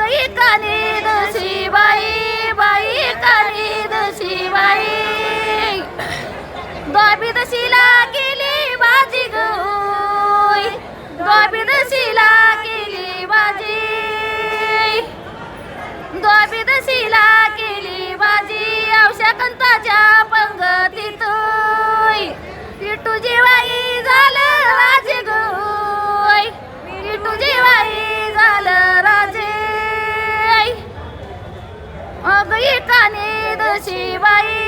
गई कानी दशी बाई बाई कानी दशी बाई द्वाबी केली बाजी गोय द्वाबी दशीला केली बाजी द्वाबी दशीला केली बाजी औषा कंताच्या पंगतीत विटू जेवाई कानी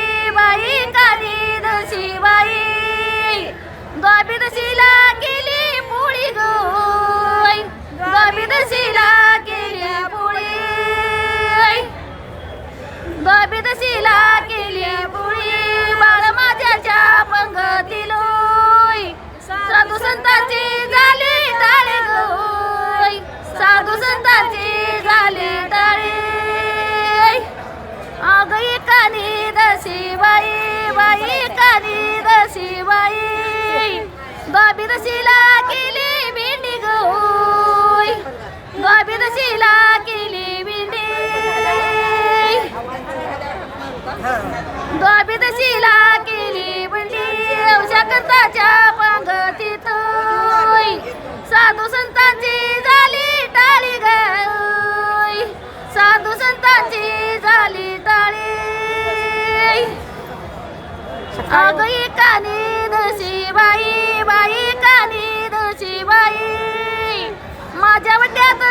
कानी शिवाई बाई बाई शिवाई. दशी शिला बाबी दशीला केली भेंडी गोय बाबी दशीला केली भेंडी बाबी दशीला अग कानी दशी बाई बाई कानी दशी बाई माझ्या वड्यात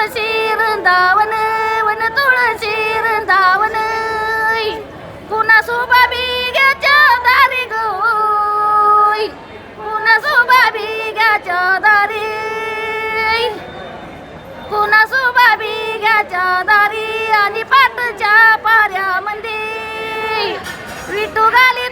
अग तुळशी वृंदावन वन तुळशी वृंदावन कुणा सोबा बिग्याच्या दारी गोय कुणा सोबा बिग्याच्या दारी कुणा सोबा बिग्याच्या दारी आणि पाटच्या पाऱ्यामध्ये विटू घाली